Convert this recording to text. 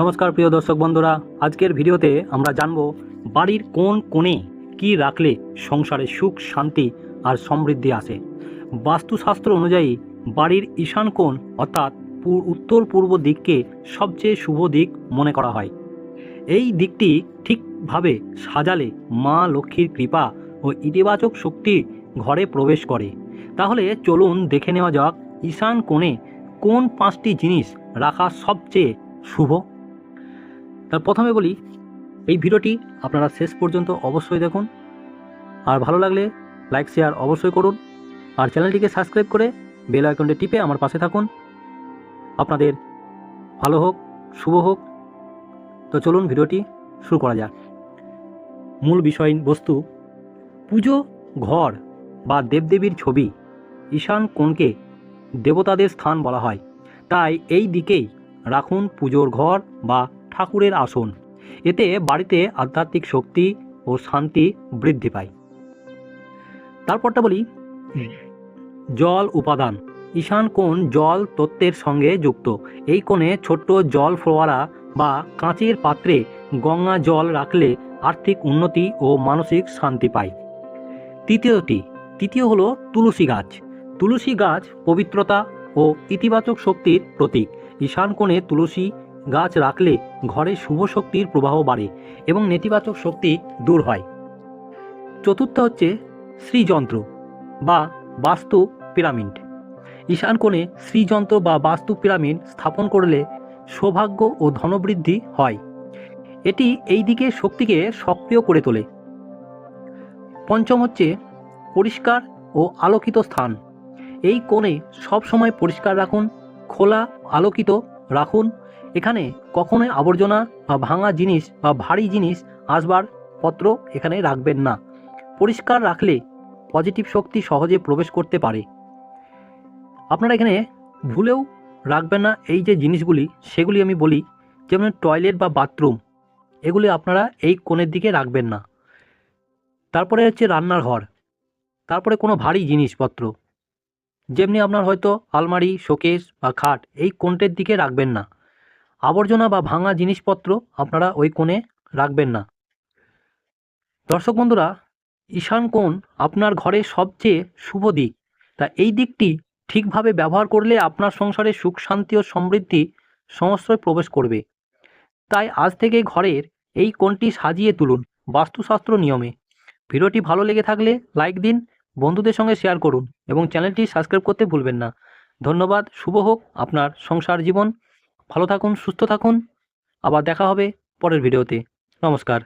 নমস্কার, প্রিয় দর্শক বন্ধুরা। আজকের ভিডিওতে আমরা জানব বাড়ির কোন কোণে কি রাখলে সংসারে সুখ, শান্তি আর সমৃদ্ধি আসে। বাস্তুশাস্ত্র অনুযায়ী বাড়ির ঈশান কোণ অর্থাৎ উত্তর পূর্ব দিককে সবচেয়ে শুভ দিক মনে করা হয়। এই দিকটি ঠিকভাবে সাজালে মা লক্ষ্মীর কৃপা ও ইতিবাচক শক্তি ঘরে প্রবেশ করে। তাহলে চলুন দেখে নেওয়া যাক, ঈশান কোণে কোন পাঁচটি জিনিস রাখা সবচেয়ে শুভ? তার প্রথমে বলি, এই ভিডিওটি আপনারা শেষ পর্যন্ত অবশ্যই দেখুন। আর ভালো লাগলে লাইক শেয়ার অবশ্যই করুন। আর চ্যানেলটিকে সাবস্ক্রাইব করে বেল আইকনটি টিপে আমার পাশে থাকুন। আপনাদের ভালো হোক, শুভ হোক। তো চলুন ভিডিওটি শুরু করা যাক। মূল বিষয়, বস্তু, পুজো, ঘর বা দেবদেবীর ছবি, ঈশান কোণকে দেবতাদের স্থান বলা হয়। তাই এই দিকেই রাখুন পুজোর ঘর বা ঠাকুরের আসন। এতে বাড়িতে আধ্যাত্মিক শক্তি ও শান্তি বৃদ্ধি পায়। তারপরটা বলি, জল উপাদান। ঈশান কোণ জল তত্ত্বের সঙ্গে যুক্ত। এই কোণে ছোট্ট জল ফোয়ারা বা কাঁচের পাত্রে গঙ্গা জল রাখলে আর্থিক উন্নতি ও মানসিক শান্তি পায়। তৃতীয়টি, তৃতীয় হলো তুলসী গাছ। তুলসী গাছ পবিত্রতা ও ইতিবাচক শক্তির প্রতীক। ঈশান কোণে তুলসী গাছ রাখলে ঘরে শুভ শক্তির প্রবাহ বাড়ে এবং নেতিবাচক শক্তি দূর হয়। চতুর্থ হচ্ছে শ্রীযন্ত্র বা বাস্তু পিরামিড। ঈশান কোণে শ্রীযন্ত্র বা বাস্তু পিরামিড স্থাপন করলে সৌভাগ্য ও ধনবৃদ্ধি হয়। এটি এই দিকে শক্তিকে সক্রিয় করে তোলে। পঞ্চম হচ্ছে পরিষ্কার ও আলোকিত স্থান। এই কোণে সবসময় পরিষ্কার রাখুন, খোলা, আলোকিত রাখুন এখানে কখনোই আবর্জনা বা ভাঙা জিনিস বা ভারী জিনিস আসবার পত্র এখানে রাখবেন না। পরিষ্কার রাখলে পজিটিভ শক্তি সহজে প্রবেশ করতে পারে। আপনারা এখানে ভুলেও রাখবেন না এই যে জিনিসগুলি, সেগুলি আমি বলি, যেমন টয়লেট বা বাথরুম, এগুলি আপনারা এই কোণের দিকে রাখবেন না। তারপরে হচ্ছে রান্নার ঘর, তারপরে কোনো ভারী জিনিসপত্র, যেমনি আপনার হয়তো আলমারি, শোকেস বা খাট, এই কোণটের দিকে রাখবেন না। আবর্জনা বা ভাঙা জিনিসপত্র আপনারা ওই কোণে রাখবেন না। দর্শক বন্ধুরা, ঈশান কোণ আপনার ঘরের সবচেয়ে শুভ দিক। তা এই দিকটি ঠিকভাবে ব্যবহার করলে আপনার সংসারে সুখ, শান্তি ও সমৃদ্ধি সমস্তই প্রবেশ করবে। তাই আজ থেকে ঘরের এই কোণটি সাজিয়ে তুলুন বাস্তুশাস্ত্র নিয়মে। ভিডিওটি ভালো লেগে থাকলে লাইক দিন, বন্ধুদের সঙ্গে শেয়ার করুন এবং চ্যানেলটি সাবস্ক্রাইব করতে ভুলবেন না। ধন্যবাদ, শুভ হোক আপনার সংসার জীবন। ভালো থাকুন সুস্থ থাকুন। আবার দেখা হবে পরের ভিডিওতে। নমস্কার।